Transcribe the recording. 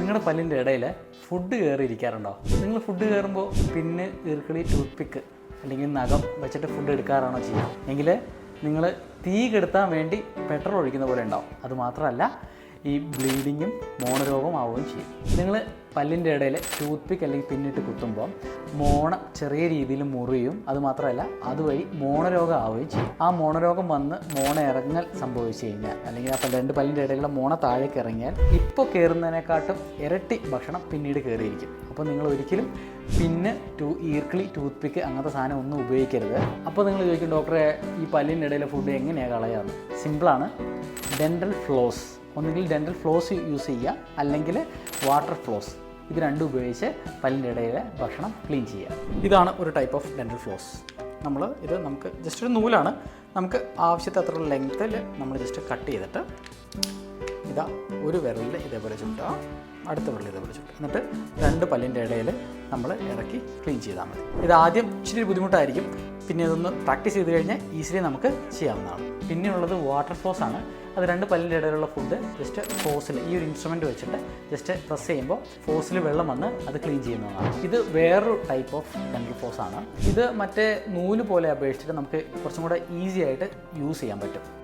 നിങ്ങളുടെ പല്ലിന്റെ ഇടയിൽ ഫുഡ് കയറി ഇരിക്കാറുണ്ടോ? നിങ്ങൾ ഫുഡ് കയറുമ്പോൾ പിന്നെ ഈർക്കിളി ടൂത്ത് പിക്ക് അല്ലെങ്കിൽ നഖം വെച്ചിട്ട് ഫുഡ് എടുക്കാറാണോ ചെയ്യുക? എങ്കിൽ നിങ്ങൾ തീ കെടുത്താൻ വേണ്ടി പെട്രോൾ ഒഴിക്കുന്ന പോലെ ഉണ്ടാവും. അത് മാത്രമല്ല ഈ ബ്ലീഡിങ്ങും മോണരോഗം ആവുകയും ചെയ്യും. നിങ്ങൾ പല്ലിന്റെ ഇടയിൽ ടൂത്ത് പിക്ക് അല്ലെങ്കിൽ പിന്നിട്ട് കുത്തുമ്പോൾ മോണ ചെറിയ രീതിയിൽ മുറിയും. അതുമാത്രമല്ല അതുവഴി മോണരോഗം ആവുകയും ചെയ്യും. ആ മോണരോഗം വന്ന് മോണ ഇറങ്ങൽ സംഭവിച്ചു കഴിഞ്ഞാൽ അല്ലെങ്കിൽ ആ രണ്ട് പല്ലിന്റെ ഇടയിലുള്ള മോണ താഴേക്ക് ഇറങ്ങിയാൽ ഇപ്പോൾ കയറുന്നതിനെക്കാട്ടും ഇരട്ടി ഭക്ഷണം പിന്നീട് കയറിയിരിക്കും. അപ്പോൾ നിങ്ങൾ ഒരിക്കലും പിന്നെ ടൂ ഈർക്കിളി ടൂത്ത് പിക്ക് അങ്ങനത്തെ സാധനം ഒന്നും ഉപയോഗിക്കരുത്. അപ്പോൾ നിങ്ങൾ ചോദിക്കും ഡോക്ടറെ ഈ പല്ലിന്റെ ഇടയിലെ ഫുഡ് എങ്ങനെയാണ് കളയാറ് സിമ്പിളാണ്. ഡെന്റൽ ഫ്ലോസ് ഒന്നുകിൽ ഡെന്റൽ ഫ്ലോസ് യൂസ് ചെയ്യുക അല്ലെങ്കിൽ വാട്ടർ ഫ്ലോസ് ഇത് രണ്ടും ഉപയോഗിച്ച് പല്ലിന്റെ ഇടയിലെ ഭക്ഷണം ക്ലീൻ ചെയ്യുക. ഇതാണ് ഒരു ടൈപ്പ് ഓഫ് ഡെന്റൽ ഫ്ലോസ് നമ്മൾ ഇത് നമുക്ക് ജസ്റ്റ് ഒരു നൂലാണ്. നമുക്ക് ആവശ്യത്തെ അത്ര ലെങ്ത്തിൽ നമ്മൾ ജസ്റ്റ് കട്ട് ചെയ്തിട്ട് ഇതാ ഒരു വിരലിൽ ഇതേപോലെ ചുട്ടുക. അടുത്ത വിരലിൽ ഇതേപോലെ ചുട്ടുക. എന്നിട്ട് രണ്ട് പല്ലിന്റെ ഇടയിൽ നമ്മൾ ഇറക്കി ക്ലീൻ ചെയ്താൽ മതി. ഇത് ആദ്യം ഇച്ചിരി ബുദ്ധിമുട്ടായിരിക്കും. പിന്നെ ഇതൊന്ന് പ്രാക്ടീസ് ചെയ്ത് കഴിഞ്ഞാൽ ഈസിലി നമുക്ക് ചെയ്യാവുന്നതാണ്. പിന്നെയുള്ളത് വാട്ടർ ഫോസ് ആണ്. അത് രണ്ട് പല്ലിന്റെ ഇടയിലുള്ള ഫുഡ് ജസ്റ്റ് ഫോസിൽ ഈ ഒരു ഇൻസ്ട്രുമെന്റ് വെച്ചിട്ട് ജസ്റ്റ് പ്രസ് ചെയ്യുമ്പോൾ ഫോസിൽ വെള്ളം വന്ന് അത് ക്ലീൻ ചെയ്യുന്നതാണ്. ഇത് വേറൊരു ടൈപ്പ് ഓഫ് ഡെന്റൽ ഫോസ് ആണ്. ഇത് മറ്റേ നൂൽ പോലെ അപേക്ഷിച്ചിട്ട് നമുക്ക് കുറച്ചും കൂടെ ഈസി ആയിട്ട് യൂസ് ചെയ്യാൻ പറ്റും.